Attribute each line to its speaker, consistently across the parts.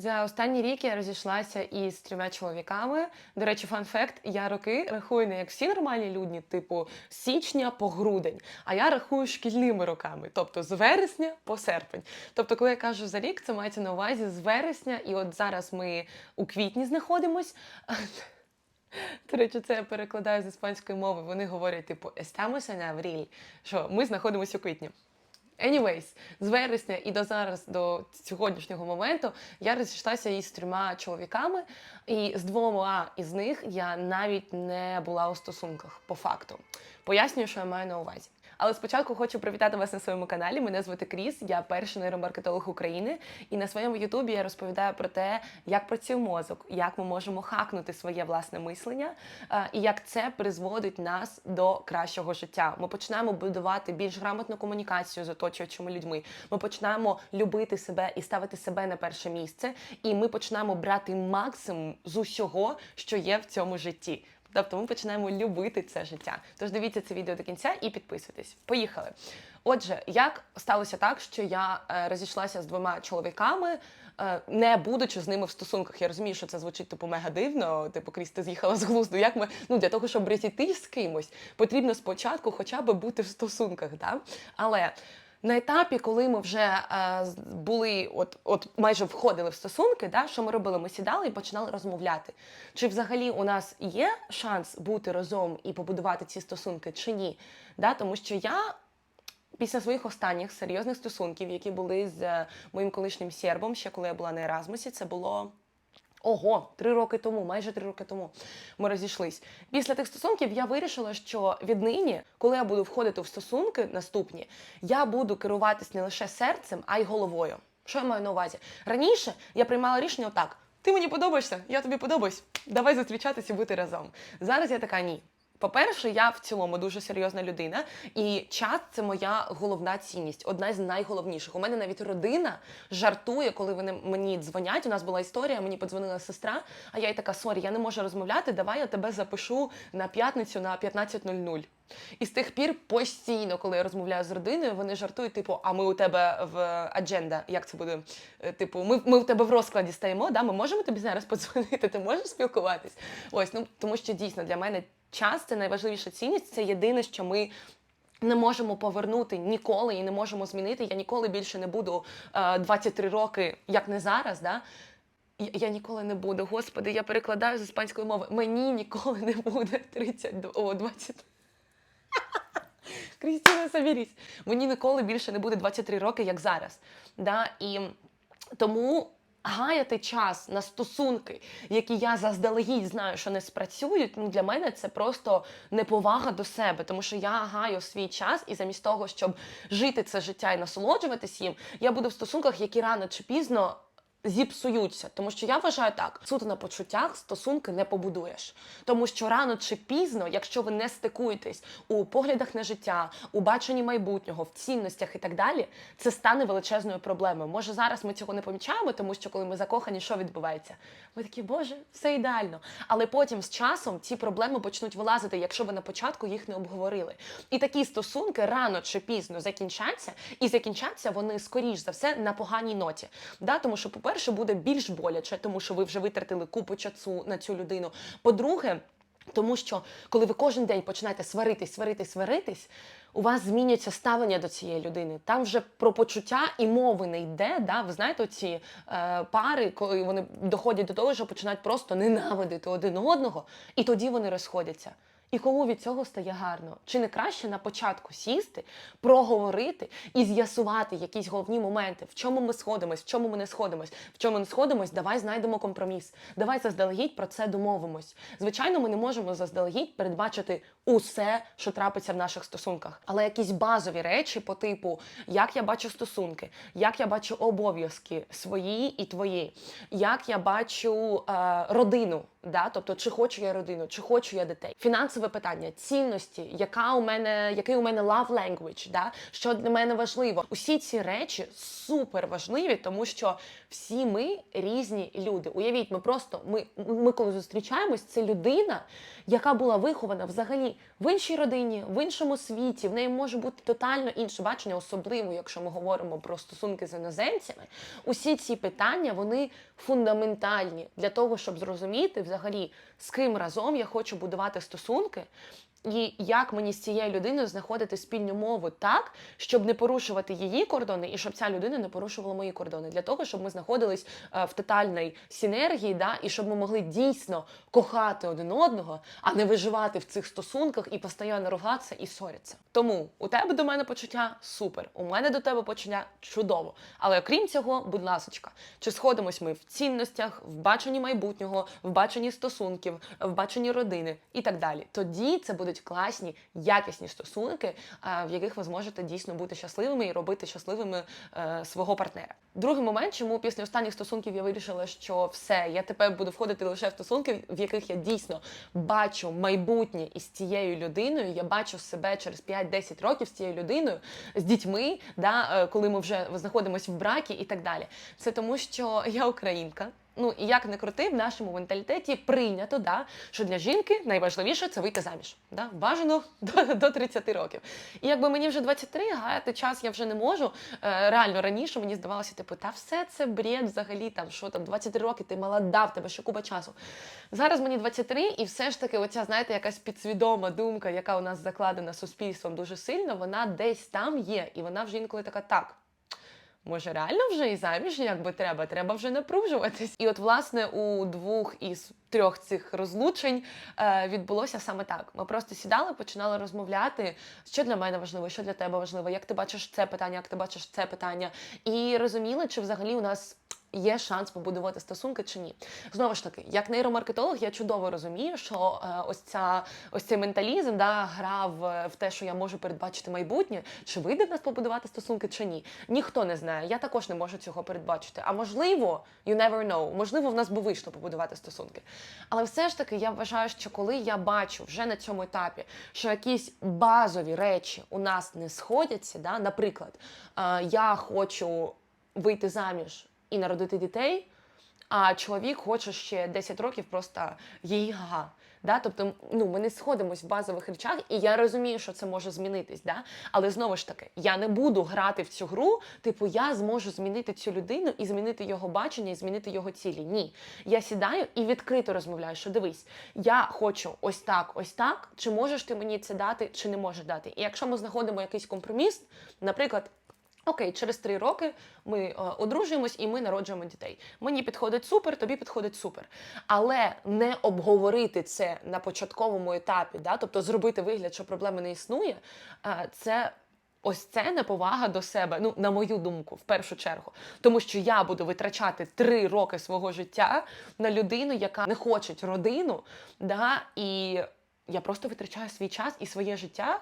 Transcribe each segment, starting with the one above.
Speaker 1: За останній рік я розійшлася із трьома чоловіками. До речі, фан факт, я роки рахую не як всі нормальні люди, типу січня по грудень, а я рахую шкільними роками, тобто з вересня по серпень. Тобто, коли я кажу за рік, це мається на увазі з вересня, і от зараз ми у квітні знаходимось. До речі, це я перекладаю з іспанської мови. Вони говорять, типу, estamos en abril, що ми знаходимося у квітні. Anyways, з вересня і до зараз, до сьогоднішнього моменту, я розійшлася із трьома чоловіками, і з двома із них я навіть не була у стосунках по факту. Пояснюю, що я маю на увазі. Але спочатку хочу привітати вас на своєму каналі. Мене звати Кріс, я перший нейромаркетолог України. І на своєму Ютубі я розповідаю про те, як працює мозок, як ми можемо хакнути своє власне мислення, е, і як це призводить нас до кращого життя. Ми починаємо будувати більш грамотну комунікацію з оточуючими людьми. Ми починаємо любити себе і ставити себе на перше місце. І ми починаємо брати максимум з усього, що є в цьому житті. Тобто ми починаємо любити це життя. Тож дивіться це відео до кінця і підписуйтесь. Поїхали. Отже, як сталося так, що я е, розійшлася з двома чоловіками, е, не будучи з ними в стосунках. Я розумію, що це звучить типу мега дивно. Типу, Кріс, ти з'їхала з глузду. Як ми ну для того, щоб розійтись з кимось, потрібно спочатку хоча б бути в стосунках. Да? Але на етапі, коли ми вже е, були, от, от майже входили в стосунки, да, що ми робили? Ми сідали і починали розмовляти. Чи взагалі у нас є шанс бути разом і побудувати ці стосунки, чи ні? Да, тому що я після своїх останніх серйозних стосунків, які були з е, моїм колишнім сербом, ще коли я була на Еразмусі, це було. Ого, три роки тому, майже три роки тому ми розійшлись. Після тих стосунків я вирішила, що віднині, коли я буду входити в стосунки наступні, я буду керуватись не лише серцем, а й головою. Що я маю на увазі? Раніше я приймала рішення отак: ти мені подобаєшся, я тобі подобаюсь, давай зустрічатися і бути разом. Зараз я така ні. По-перше, я в цілому дуже серйозна людина, і час це моя головна цінність, одна з найголовніших. У мене навіть родина жартує, коли вони мені дзвонять. У нас була історія, мені подзвонила сестра, а я й така, сорі, я не можу розмовляти. Давай я тебе запишу на п'ятницю на 15.00. І з тих пір постійно, коли я розмовляю з родиною, вони жартують, типу, а ми у тебе в адженда, як це буде? Е, Типу, ми, ми в тебе в розкладі стаємо, да? ми можемо тобі зараз подзвонити, ти можеш спілкуватись? Ось, ну тому що дійсно для мене час це найважливіша цінність, це єдине, що ми. Не можемо повернути ніколи і не можемо змінити. Я ніколи більше не буду е, 23 роки, як не зараз. Да? Я, ніколи не буду. Господи, я перекладаю з іспанської мови. Мені ніколи не буде 30, о, 20. Крістіна Савірісь. Мені ніколи більше не буде 23 роки, як зараз. Да? І тому гаяти час на стосунки, які я заздалегідь знаю, що не спрацюють, ну для мене це просто неповага до себе, тому що я гаю свій час, і замість того, щоб жити це життя і насолоджуватись їм, я буду в стосунках, які рано чи пізно. Зіпсуються, тому що я вважаю так: суто на почуттях стосунки не побудуєш. Тому що рано чи пізно, якщо ви не стикуєтесь у поглядах на життя, у баченні майбутнього, в цінностях і так далі, це стане величезною проблемою. Може, зараз ми цього не помічаємо, тому що коли ми закохані, що відбувається? Ми такі, боже, все ідеально. Але потім з часом ці проблеми почнуть вилазити, якщо ви на початку їх не обговорили. І такі стосунки рано чи пізно закінчаться, і закінчаться вони скоріш за все на поганій ноті. Да? Тому що, по-перше, буде більш боляче, тому що ви вже витратили купу часу на цю людину. По-друге, тому що коли ви кожен день починаєте сваритись, сваритись, сваритись, у вас змінюється ставлення до цієї людини. Там вже про почуття і мови не йде. Да? Ви знаєте, ці е, пари, коли вони доходять до того, що починають просто ненавидити один одного, і тоді вони розходяться. І кому від цього стає гарно? Чи не краще на початку сісти, проговорити і з'ясувати якісь головні моменти, в чому ми сходимось, в чому ми не сходимось, в чому не сходимось, давай знайдемо компроміс. Давай заздалегідь про це домовимось. Звичайно, ми не можемо заздалегідь передбачити усе, що трапиться в наших стосунках, але якісь базові речі по типу, як я бачу стосунки, як я бачу обов'язки свої і твої, як я бачу е, родину. Да? Тобто, чи хочу я родину, чи хочу я дітей. Фінансове питання, цінності, яка у мене, який у мене love language, да? що для мене важливо. Усі ці речі супер важливі, тому що всі ми різні люди. Уявіть, ми просто ми, ми коли зустрічаємось, це людина, яка була вихована взагалі в іншій родині, в іншому світі. В неї може бути тотально інше бачення, особливо, якщо ми говоримо про стосунки з іноземцями. Усі ці питання вони фундаментальні для того, щоб зрозуміти взагалі, з ким разом я хочу будувати стосунки. І як мені з цією людиною знаходити спільну мову так, щоб не порушувати її кордони, і щоб ця людина не порушувала мої кордони, для того, щоб ми знаходились е, в тотальній синергії, да, і щоб ми могли дійсно кохати один одного, а не виживати в цих стосунках і постійно ругатися і ссоритися. Тому у тебе до мене почуття супер, у мене до тебе почуття чудово. Але окрім цього, будь ласочка, чи сходимось ми в цінностях, в баченні майбутнього, в баченні стосунків, в баченні родини і так далі. Тоді це будуть класні, якісні стосунки, в яких ви зможете дійсно бути щасливими і робити щасливими е, свого партнера. Другий момент, чому після останніх стосунків я вирішила, що все, я тепер буду входити лише в стосунки, в яких я дійсно бачу майбутнє із цією людиною. Я бачу себе через 5-10 років з цією людиною, з дітьми, да, е, коли ми вже знаходимося в бракі і так далі. Це тому, що я українка. Ну і як не крути, в нашому менталітеті прийнято, да, що для жінки найважливіше це вийти заміж. Да? Бажано до, до 30 років. І якби мені вже 23, гаяти час я вже не можу. Е, реально раніше мені здавалося, типу, та все це бред взагалі, там що там 23 роки, ти молода, в тебе ще купа часу. Зараз мені 23, і все ж таки, оця, знаєте, якась підсвідома думка, яка у нас закладена суспільством дуже сильно, вона десь там є, і вона вже інколи така так. Може, реально вже і заміж якби треба, треба вже напружуватись. І от, власне, у двох із трьох цих розлучень е, відбулося саме так. Ми просто сідали, починали розмовляти, що для мене важливо, що для тебе важливо, як ти бачиш це питання, як ти бачиш це питання, і розуміли, чи взагалі у нас. Є шанс побудувати стосунки чи ні. Знову ж таки, як нейромаркетолог, я чудово розумію, що е, ось ця ось цей менталізм да, грав в те, що я можу передбачити майбутнє, чи вийде в нас побудувати стосунки чи ні. Ніхто не знає. Я також не можу цього передбачити. А можливо, you never know, можливо, в нас би вийшло побудувати стосунки. Але все ж таки, я вважаю, що коли я бачу вже на цьому етапі, що якісь базові речі у нас не сходяться, да, наприклад, е, я хочу вийти заміж і народити дітей, а чоловік хоче ще 10 років просто її гага. Да? Тобто ну, ми не сходимось в базових речах, і я розумію, що це може змінитись. Да? Але знову ж таки, я не буду грати в цю гру, типу, я зможу змінити цю людину і змінити його бачення, і змінити його цілі. Ні. Я сідаю і відкрито розмовляю, що дивись, я хочу ось так, ось так. Чи можеш ти мені це дати, чи не можеш дати? І якщо ми знаходимо якийсь компроміс, наприклад. Окей, через три роки ми е, одружуємось і ми народжуємо дітей. Мені підходить супер, тобі підходить супер. Але не обговорити це на початковому етапі, да? тобто зробити вигляд, що проблеми не існує, е, це. Ось це неповага до себе, ну на мою думку, в першу чергу, тому що я буду витрачати три роки свого життя на людину, яка не хоче родину, да, і я просто витрачаю свій час і своє життя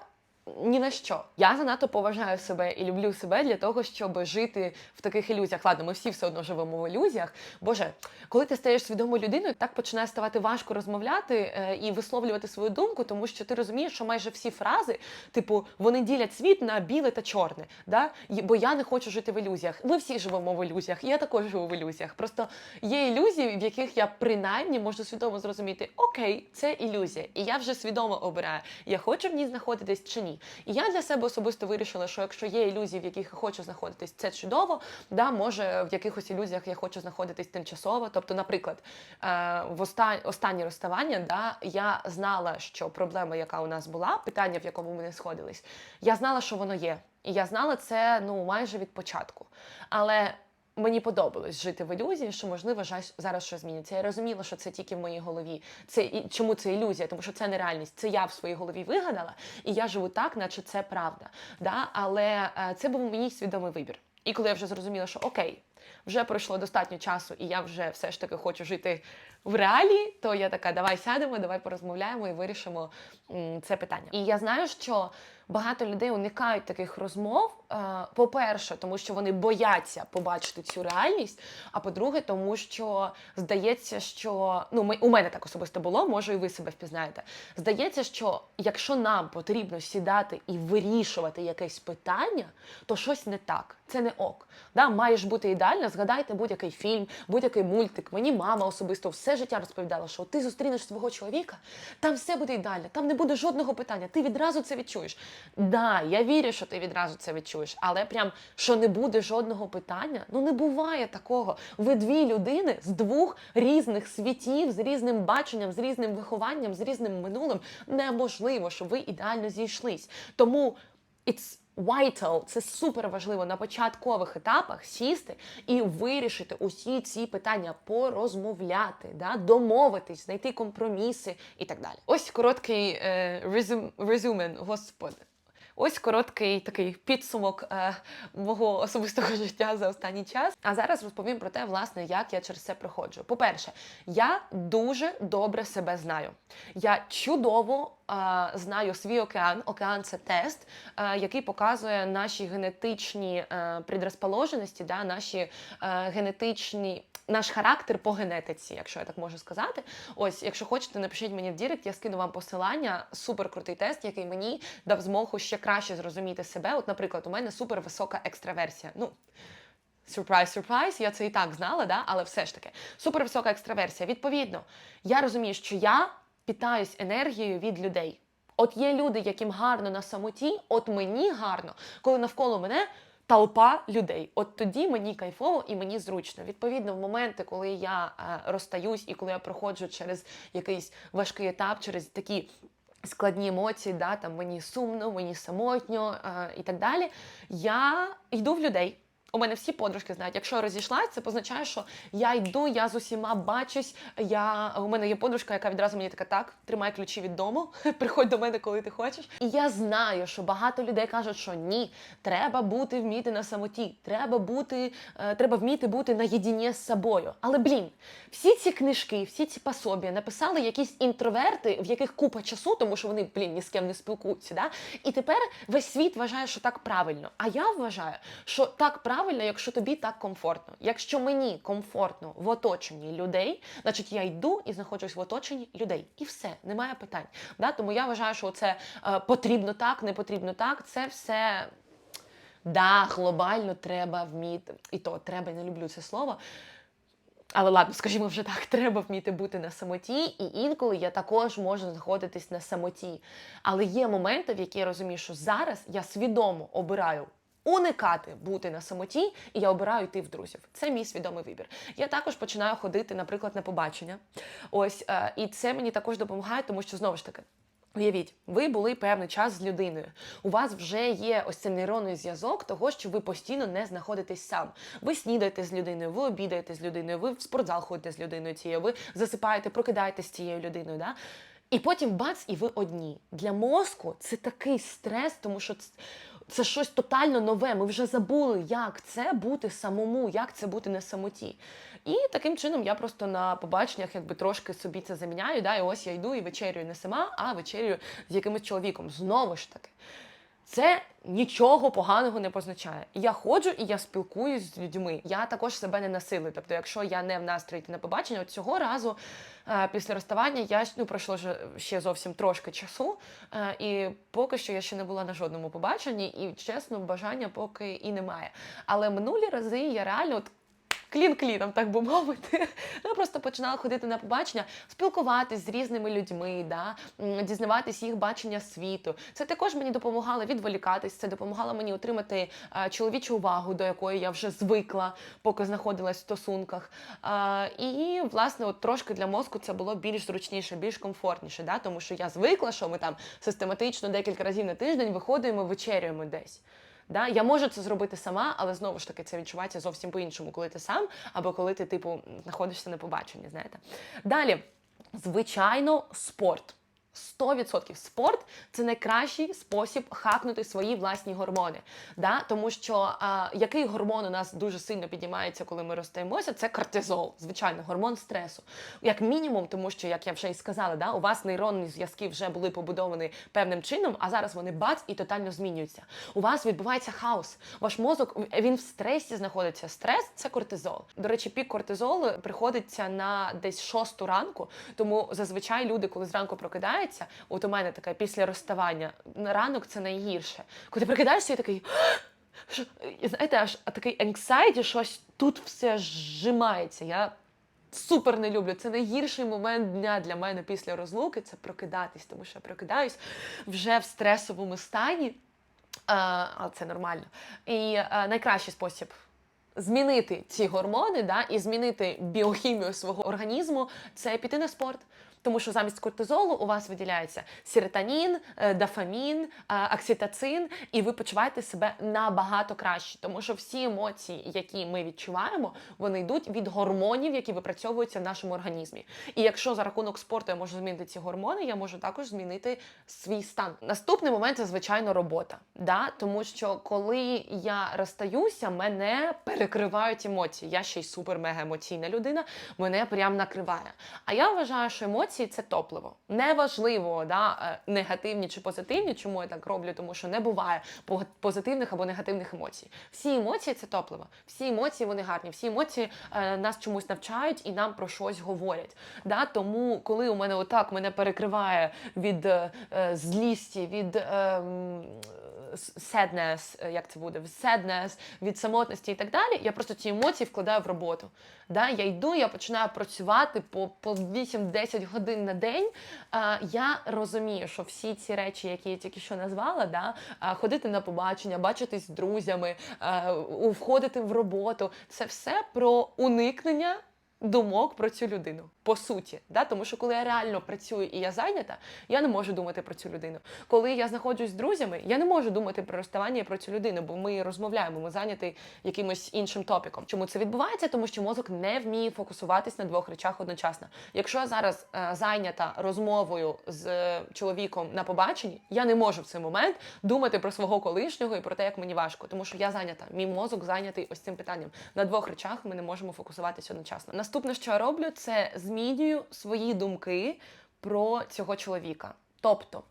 Speaker 1: ні на що. Я занадто поважаю себе і люблю себе для того, щоб жити в таких ілюзіях. Ладно, ми всі все одно живемо в ілюзіях. Боже, коли ти стаєш свідомою людиною, так починає ставати важко розмовляти е, і висловлювати свою думку, тому що ти розумієш, що майже всі фрази, типу, вони ділять світ на біле та чорне. Да? Бо я не хочу жити в ілюзіях. Ми всі живемо в ілюзіях, я також живу в ілюзіях. Просто є ілюзії, в яких я принаймні можу свідомо зрозуміти, окей, це ілюзія, і я вже свідомо обираю, я хочу в ній знаходитись чи ні. І я для себе особисто вирішила, що якщо є ілюзії, в яких я хочу знаходитись, це чудово. Да, може, в якихось ілюзіях я хочу знаходитись тимчасово. Тобто, наприклад, е, в оста- останнє розставання, да, я знала, що проблема, яка у нас була, питання, в якому ми не сходились, я знала, що воно є. І я знала це ну майже від початку. Але Мені подобалось жити в ілюзії, що можливо зараз щось зміниться. Я розуміла, що це тільки в моїй голові. Це і чому це ілюзія? Тому що це не реальність. Це я в своїй голові вигадала, і я живу так, наче це правда. Да? Але е, це був мій свідомий вибір. І коли я вже зрозуміла, що окей, вже пройшло достатньо часу, і я вже все ж таки хочу жити в реалії, то я така, давай сядемо, давай порозмовляємо і вирішимо це питання. І я знаю, що багато людей уникають таких розмов. е, По-перше, тому що вони бояться побачити цю реальність. А по-друге, тому що здається, що ну ми у мене так особисто було, може, і ви себе впізнаєте. Здається, що якщо нам потрібно сідати і вирішувати якесь питання, то щось не так. Це не ок. Да, маєш бути ідеальна. Згадайте будь-який фільм, будь-який мультик. Мені мама особисто все життя розповідала, що ти зустрінеш свого чоловіка, там все буде ідеально, там не буде жодного питання. Ти відразу це відчуєш. Да, я вірю, що ти відразу це відчуєш, але прям що не буде жодного питання, ну не буває такого. Ви дві людини з двох різних світів, з різним баченням, з різним вихованням, з різним минулим. Неможливо, щоб ви ідеально зійшлись. Тому it's vital, це супер важливо на початкових етапах сісти і вирішити усі ці питання, порозмовляти, да, домовитись, знайти компроміси і так далі. Ось короткий е, резюмен, господи. Ось короткий такий підсумок е, мого особистого життя за останній час. А зараз розповім про те, власне, як я через це проходжу. По-перше, я дуже добре себе знаю. Я чудово е, знаю свій океан. Океан це тест, е, який показує наші генетичні е, предрозположеності, да, наші е, генетичні. Наш характер по генетиці, якщо я так можу сказати. Ось, якщо хочете, напишіть мені в Дірект, я скину вам посилання. Супер крутий тест, який мені дав змогу ще краще зрозуміти себе. От, наприклад, у мене супер висока екстраверсія. Ну, Сюрприз, сюрприз, я це і так знала, да? але все ж таки супервисока екстраверсія. Відповідно, я розумію, що я питаюсь енергією від людей. От є люди, яким гарно на самоті, от мені гарно, коли навколо мене толпа людей. От тоді мені кайфово і мені зручно. Відповідно, в моменти, коли я е, розстаюсь і коли я проходжу через якийсь важкий етап, через такі. Складні емоції, да, там мені сумно, мені самотньо е, і так далі. Я йду в людей. У мене всі подружки знають, якщо я розійшлась, це позначає, що я йду, я з усіма бачусь. Я у мене є подружка, яка відразу мені така, так, тримай ключі від дому, приходь до мене, коли ти хочеш. І я знаю, що багато людей кажуть, що ні, треба бути вміти на самоті, треба бути, е, треба вміти бути наєдині з собою. Але блін, всі ці книжки, всі ці пособія написали якісь інтроверти, в яких купа часу, тому що вони блін ні з ким не спілкуються. Да? І тепер весь світ вважає, що так правильно. А я вважаю, що так правильно, якщо тобі так комфортно. Якщо мені комфортно в оточенні людей, значить я йду і знаходжусь в оточенні людей. І все, немає питань. Да? Тому я вважаю, що це е, потрібно так, не потрібно так. Це все. Да, глобально треба вміти, і то треба, не люблю це слово. Але ладно, скажімо вже так, треба вміти бути на самоті, і інколи я також можу знаходитись на самоті. Але є моменти, в які я розумію, що зараз я свідомо обираю уникати бути на самоті, і я обираю йти в друзів. Це мій свідомий вибір. Я також починаю ходити, наприклад, на побачення. Ось, е, і це мені також допомагає, тому що знову ж таки. Уявіть, ви були певний час з людиною. У вас вже є ось цей нейронний зв'язок того, що ви постійно не знаходитесь сам. Ви снідаєте з людиною, ви обідаєте з людиною, ви в спортзал ходите з людиною цією, ви засипаєте, прокидаєтесь з цією людиною. Да? І потім бац, і ви одні. Для мозку це такий стрес, тому що це, щось тотально нове. Ми вже забули, як це бути самому, як це бути на самоті. І таким чином я просто на побаченнях якби трошки собі це заміняю. Да? І ось я йду і вечерюю не сама, а вечерюю з якимось чоловіком. Знову ж таки. Це нічого поганого не позначає. Я ходжу і я спілкуюсь з людьми. Я також себе не насилую. Тобто, якщо я не в настрої йти на побачення, от цього разу е, після розставання я ну, пройшло ж ще зовсім трошки часу, е, і поки що я ще не була на жодному побаченні, і чесно, бажання поки і немає. Але минулі рази я реально от клін-кліном, так би мовити. Я просто починала ходити на побачення, спілкуватись з різними людьми, да? дізнаватись їх бачення світу. Це також мені допомагало відволікатись, це допомагало мені отримати е, чоловічу увагу, до якої я вже звикла, поки знаходилась в стосунках. І, власне, от трошки для мозку це було більш зручніше, більш комфортніше, да? тому що я звикла, що ми там систематично декілька разів на тиждень виходимо, вечерюємо десь. Да? Я можу це зробити сама, але знову ж таки це відчувається зовсім по-іншому, коли ти сам або коли ти, типу, знаходишся на побаченні. Знаєте. Далі, звичайно, спорт. 100% спорт це найкращий спосіб хакнути свої власні гормони. Да? Тому що а, який гормон у нас дуже сильно піднімається, коли ми розстаємося, це кортизол, звичайно, гормон стресу. Як мінімум, тому що, як я вже і сказала, да, у вас нейронні зв'язки вже були побудовані певним чином, а зараз вони бац і тотально змінюються. У вас відбувається хаос. Ваш мозок він в стресі знаходиться. Стрес це кортизол. До речі, пік кортизолу приходиться на десь шосту ранку, тому зазвичай люди, коли зранку прокидаються, от у мене таке після розставання, на ранок це найгірше. Коли ти прокидаєшся, і такий. Що, і знаєте, аж такий anxiety, щось тут все зжимається. Я супер не люблю. Це найгірший момент дня для мене після розлуки це прокидатись, тому що я прокидаюсь вже в стресовому стані, а, але це нормально. І а, найкращий спосіб. Змінити ці гормони да, і змінити біохімію свого організму це піти на спорт. Тому що замість кортизолу у вас виділяється серотонін, е, дофамін, е, окситоцин, і ви почуваєте себе набагато краще. Тому що всі емоції, які ми відчуваємо, вони йдуть від гормонів, які випрацьовуються в нашому організмі. І якщо за рахунок спорту я можу змінити ці гормони, я можу також змінити свій стан. Наступний момент це звичайно робота. Да? Тому що коли я розстаюся, мене перекривають емоції. Я ще й супер-мега емоційна людина, мене прям накриває. А я вважаю, що емоції це топливо. Неважливо, да, е, негативні чи позитивні. Чому я так роблю? Тому що не буває позитивних або негативних емоцій. Всі емоції це топливо. Всі емоції вони гарні. Всі емоції е, нас чомусь навчають і нам про щось говорять. Да? Тому, коли у мене отак мене перекриває від е, е, злісті, від. Е, sadness, е, як це буде, sadness, від самотності і так далі, я просто ці емоції вкладаю в роботу. Да? Я йду, я починаю працювати по, по 8-10 годин на день. А, я розумію, що всі ці речі, які я тільки що назвала, да? а, ходити на побачення, бачитись з друзями, а, входити в роботу, це все про уникнення. Думок про цю людину по суті, да? тому що коли я реально працюю і я зайнята, я не можу думати про цю людину. Коли я знаходжусь з друзями, я не можу думати про розставання і про цю людину, бо ми розмовляємо, ми зайняті якимось іншим топіком. Чому це відбувається? Тому що мозок не вміє фокусуватись на двох речах одночасно. Якщо я зараз е, зайнята розмовою з е, чоловіком на побаченні, я не можу в цей момент думати про свого колишнього і про те, як мені важко, тому що я зайнята. Мій мозок зайнятий ось цим питанням. На двох речах ми не можемо фокусуватися одночасно. Наступне, що я роблю, це змінюю свої думки про цього чоловіка. Тобто,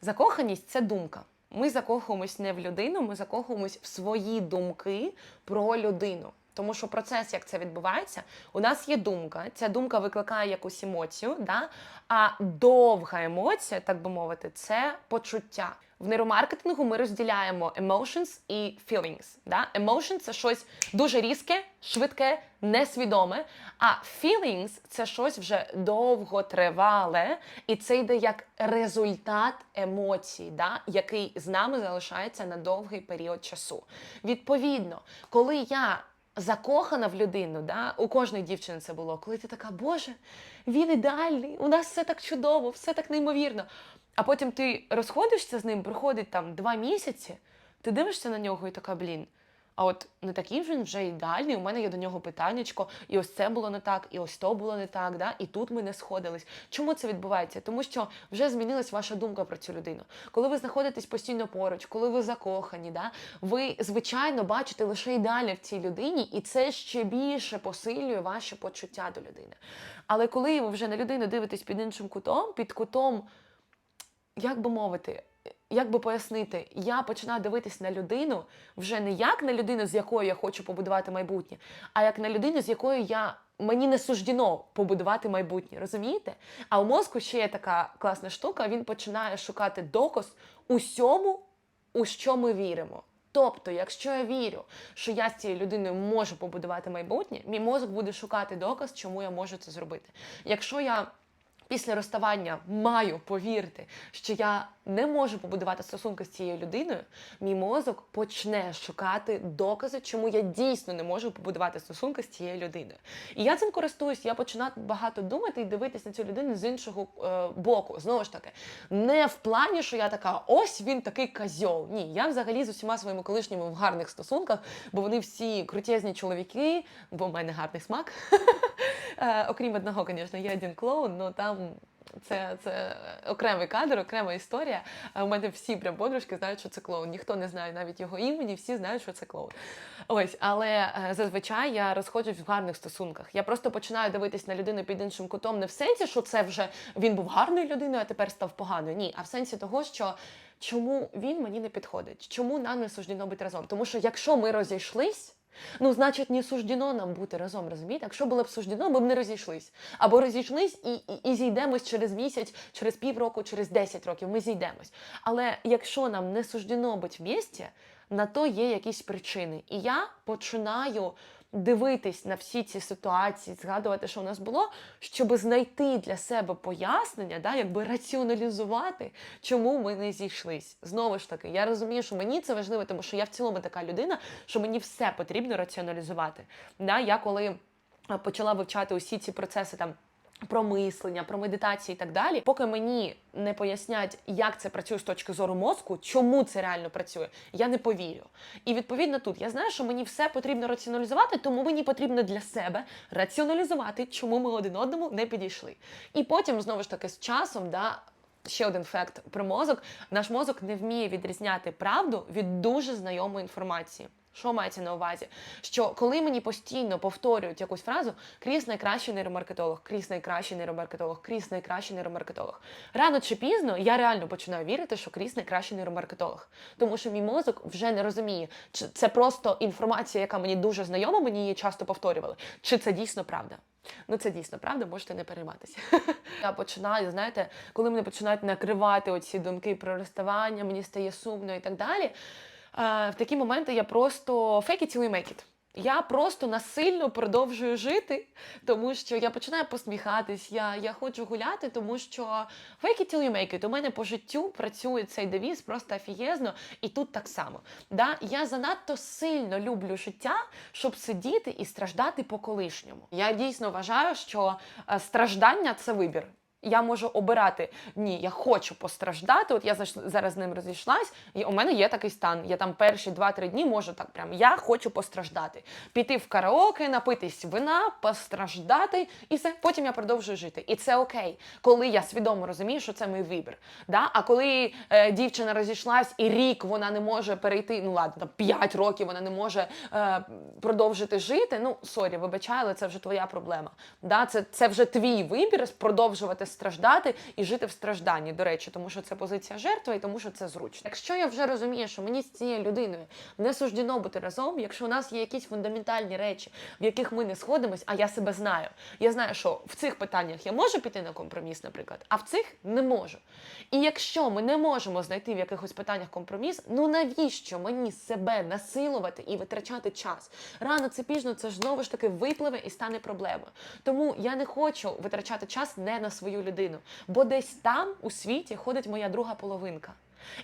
Speaker 1: закоханість це думка. Ми закохуємось не в людину, ми закохуємось в свої думки про людину. Тому що процес, як це відбувається, у нас є думка, ця думка викликає якусь емоцію, да? а довга емоція, так би мовити, це почуття. В нейромаркетингу ми розділяємо emotions і feelings. Да? Emotion – це щось дуже різке, швидке, несвідоме. А feelings – це щось вже довготривале, і це йде як результат емоцій, да? який з нами залишається на довгий період часу. Відповідно, коли я закохана в людину, да? у кожної дівчини це було, коли ти така, Боже, він ідеальний, у нас все так чудово, все так неймовірно. А потім ти розходишся з ним, проходить там два місяці, ти дивишся на нього і така, блін. А от не такий він вже ідеальний. У мене є до нього питаннячко, і ось це було не так, і ось то було не так, да? і тут ми не сходились. Чому це відбувається? Тому що вже змінилась ваша думка про цю людину. Коли ви знаходитесь постійно поруч, коли ви закохані, да? ви звичайно бачите лише ідеальне в цій людині, і це ще більше посилює ваші почуття до людини. Але коли ви вже на людину дивитесь під іншим кутом, під кутом як би мовити, як би пояснити, я починаю дивитись на людину вже не як на людину, з якою я хочу побудувати майбутнє, а як на людину, з якою я мені не суждено побудувати майбутнє. Розумієте? А у мозку ще є така класна штука, він починає шукати доказ усьому, у що ми віримо. Тобто, якщо я вірю, що я з цією людиною можу побудувати майбутнє, мій мозок буде шукати доказ, чому я можу це зробити. Якщо я після розставання маю повірити, що я не можу побудувати стосунки з цією людиною, мій мозок почне шукати докази, чому я дійсно не можу побудувати стосунки з цією людиною. І я цим користуюсь, я починаю багато думати і дивитись на цю людину з іншого е, боку. Знову ж таки, не в плані, що я така, ось він такий козьол. Ні, я взагалі з усіма своїми колишніми в гарних стосунках, бо вони всі крутезні чоловіки, бо в мене гарний смак. Е, Окрім одного, звісно, є один клоун, але там Це, це окремий кадр, окрема історія. А У мене всі прям подружки знають, що це клоун. Ніхто не знає навіть його імені, всі знають, що це клоун. Ось, але е, зазвичай я розходжусь в гарних стосунках. Я просто починаю дивитись на людину під іншим кутом, не в сенсі, що це вже він був гарною людиною, а тепер став поганою. Ні, а в сенсі того, що чому він мені не підходить, чому нам не суждено бути разом. Тому що якщо ми розійшлись. Ну, значить, не суждено нам бути разом, розумієте? Якщо було б суждено, ми б не розійшлись. Або розійшлись і, і, і зійдемось через місяць, через півроку, через 10 років. Ми зійдемось. Але якщо нам не суждено бути в місті, на то є якісь причини. І я починаю дивитись на всі ці ситуації, згадувати, що у нас було, щоб знайти для себе пояснення, да, якби раціоналізувати, чому ми не зійшлись. Знову ж таки, я розумію, що мені це важливо, тому що я в цілому така людина, що мені все потрібно раціоналізувати. Да, я коли почала вивчати усі ці процеси там. Про мислення, про медитації і так далі, поки мені не пояснять, як це працює з точки зору мозку, чому це реально працює, я не повірю. І відповідно тут я знаю, що мені все потрібно раціоналізувати, тому мені потрібно для себе раціоналізувати, чому ми один одному не підійшли. І потім знову ж таки з часом, да. Ще один факт про мозок: наш мозок не вміє відрізняти правду від дуже знайомої інформації. Що мається на увазі? Що коли мені постійно повторюють якусь фразу Кріс найкращий нейромаркетолог, Кріс найкращий нейромаркетолог, Кріс найкращий нейромаркетолог. Рано чи пізно я реально починаю вірити, що Кріс найкращий нейромаркетолог. Тому що мій мозок вже не розуміє, чи це просто інформація, яка мені дуже знайома, мені її часто повторювали, чи це дійсно правда. Ну, це дійсно правда, можете не перейматися. Я починаю, знаєте, коли мене починають накривати оці думки про розставання, мені стає сумно і так далі. Е, в такі моменти я просто fake it make it. Я просто насильно продовжую жити, тому що я починаю посміхатись, я, я хочу гуляти, тому що fake it till you make it. У мене по життю працює цей девіз просто офігезно, і тут так само. Да? Я занадто сильно люблю життя, щоб сидіти і страждати по колишньому. Я дійсно вважаю, що е, страждання це вибір. Я можу обирати ні, я хочу постраждати. От я зараз з ним розійшлась, і у мене є такий стан. Я там перші 2-3 дні можу так прям. Я хочу постраждати. Піти в караоке, напитись вина, постраждати, і все. Потім я продовжую жити. І це окей, коли я свідомо розумію, що це мій вибір. Да? А коли е, дівчина розійшлась і рік вона не може перейти, ну ладно, там 5 років вона не може е, продовжити жити. Ну сорі, вибачай, але це вже твоя проблема. Да? Це, це вже твій вибір продовжувати страждати і жити в стражданні. До речі, тому що це позиція жертви і тому, що це зручно. Якщо я вже розумію, що мені з цією людиною не суждено бути разом, якщо у нас є якісь фундаментальні речі, в яких ми не сходимось, а я себе знаю. Я знаю, що в цих питаннях я можу піти на компроміс, наприклад, а в цих не можу. І якщо ми не можемо знайти в якихось питаннях компроміс, ну навіщо мені себе насилувати і витрачати час? Рано це пізно, це ж знову ж таки випливе і стане проблемою. Тому я не хочу витрачати час не на свою людину, бо десь там у світі ходить моя друга половинка.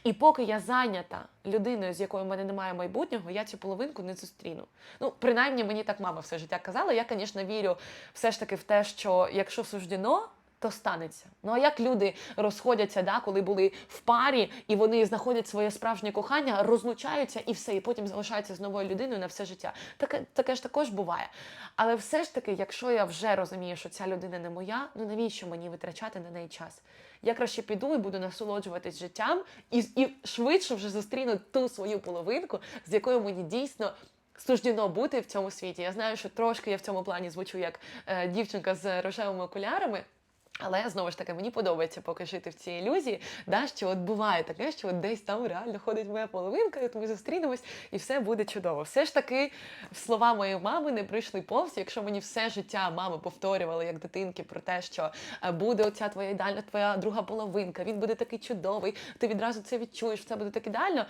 Speaker 1: І поки я зайнята людиною, з якою в мене немає майбутнього, я цю половинку не зустріну. Ну, принаймні, мені так мама все життя казала. Я, звісно, вірю все ж таки в те, що якщо суждено, то станеться. Ну а як люди розходяться, да, коли були в парі і вони знаходять своє справжнє кохання, розлучаються і все, і потім залишаються з новою людиною на все життя. Таке, таке ж також буває. Але все ж таки, якщо я вже розумію, що ця людина не моя, ну навіщо мені витрачати на неї час? Я краще піду і буду насолоджуватись життям і, і швидше вже зустріну ту свою половинку, з якою мені дійсно. Суждено бути в цьому світі. Я знаю, що трошки я в цьому плані звучу як е, дівчинка з рожевими окулярами. Але знову ж таки мені подобається поки жити в цій ілюзії, да, що от буває таке, що от десь там реально ходить моя половинка, і от ми зустрінемось, і все буде чудово. Все ж таки, слова моєї мами не прийшли повз. Якщо мені все життя мами повторювали як дитинки про те, що е, буде оця твоя ідеальна твоя друга половинка, він буде такий чудовий, ти відразу це відчуєш, все буде так ідеально.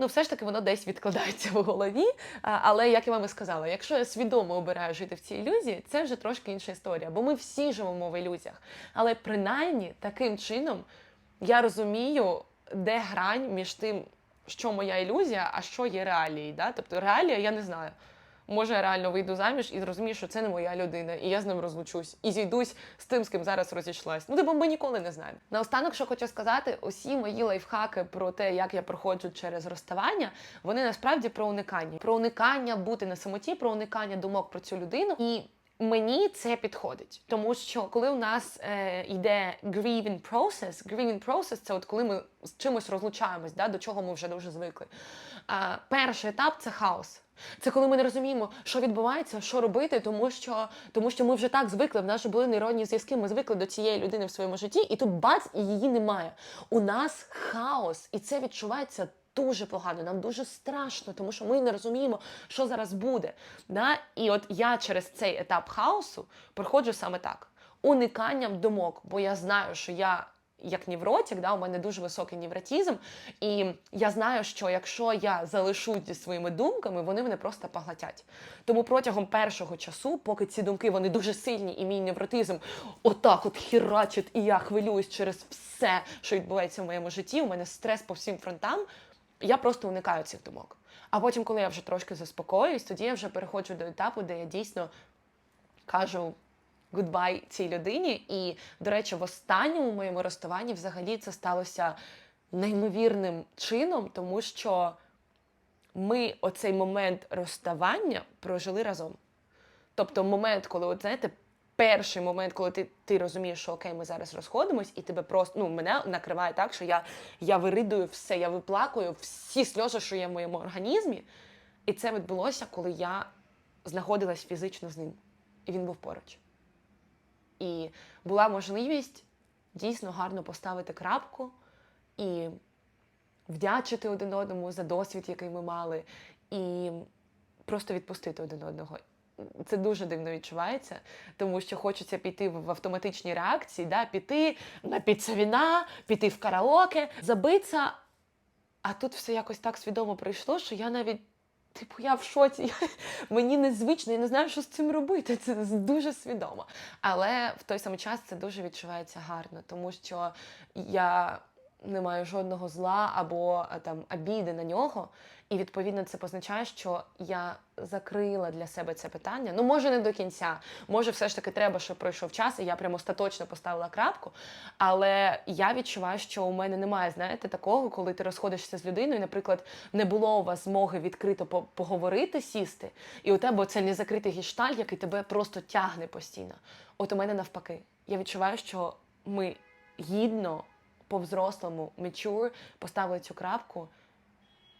Speaker 1: Ну, все ж таки воно десь відкладається в голові. Але як я вам і сказала, якщо я свідомо обираю жити в цій ілюзії, це вже трошки інша історія, бо ми всі живемо в ілюзіях. Але принаймні таким чином я розумію, де грань між тим, що моя ілюзія, а що є реалії. Да? Тобто реалія я не знаю. Може, я реально вийду заміж і зрозумію, що це не моя людина, і я з ним розлучусь, і зійдусь з тим, з ким зараз розійшлась. Ну, типу, ми ніколи не знаємо. Наостанок, що хочу сказати, усі мої лайфхаки про те, як я проходжу через розставання, вони насправді про уникання. Про уникання бути на самоті, про уникання думок про цю людину. І Мені це підходить, тому що коли у нас е, йде grieving process, grieving process – це от коли ми з чимось розлучаємось, да, до чого ми вже дуже звикли. А, перший етап це хаос. Це коли ми не розуміємо, що відбувається, що робити, тому що, тому що ми вже так звикли. В нас були нейронні зв'язки. Ми звикли до цієї людини в своєму житті, і тут бац, і її немає. У нас хаос, і це відчувається дуже погано. Нам дуже страшно, тому що ми не розуміємо, що зараз буде. Да? І от я через цей етап хаосу проходжу саме так: униканням думок, бо я знаю, що я. Як невротик, да, у мене дуже високий невротизм, і я знаю, що якщо я залишусь зі своїми думками, вони мене просто поглотять. Тому протягом першого часу, поки ці думки вони дуже сильні, і мій невротизм отак от хірачить, і я хвилююсь через все, що відбувається в моєму житті, у мене стрес по всім фронтам, я просто уникаю цих думок. А потім, коли я вже трошки заспокоююсь, тоді я вже переходжу до етапу, де я дійсно кажу гудбай цій людині. І, до речі, в останньому моєму розставанні взагалі це сталося неймовірним чином, тому що ми оцей момент розставання прожили разом. Тобто, момент, коли, от, знаєте, перший момент, коли ти, ти розумієш, що окей, ми зараз розходимось, і тебе просто ну, мене накриває так, що я, я виридую все, я виплакую всі сльози, що є в моєму організмі. І це відбулося, коли я знаходилась фізично з ним. І він був поруч. І була можливість дійсно гарно поставити крапку і вдячити один одному за досвід, який ми мали, і просто відпустити один одного. Це дуже дивно відчувається, тому що хочеться піти в автоматичні реакції, да, піти на віна, піти в караоке, забитися. А тут все якось так свідомо прийшло, що я навіть, типу, я в шоці. Мені незвично, я не знаю, що з цим робити. Це дуже свідомо. Але в той самий час це дуже відчувається гарно, тому що я не маю жодного зла або там обіди на нього. І відповідно це позначає, що я закрила для себе це питання. Ну, може, не до кінця. Може, все ж таки треба, щоб пройшов час, і я прямо остаточно поставила крапку. Але я відчуваю, що у мене немає, знаєте, такого, коли ти розходишся з людиною, наприклад, не було у вас змоги відкрито поговорити, сісти, і у тебе це незакритий гештальт, який тебе просто тягне постійно. От у мене навпаки. Я відчуваю, що ми гідно, по-взрослому, mature, поставили цю крапку.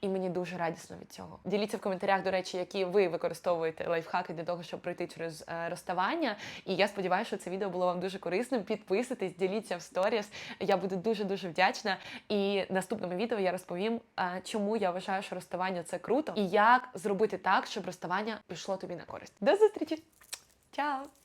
Speaker 1: І мені дуже радісно від цього. Діліться в коментарях, до речі, які ви використовуєте лайфхаки для того, щоб пройти через е, розставання. І я сподіваюся, що це відео було вам дуже корисним. Підписуйтесь, діліться в сторіс. Я буду дуже дуже вдячна. І наступному відео я розповім, е, чому я вважаю, що розставання це круто, і як зробити так, щоб розставання пішло тобі на користь. До зустрічі! Чао!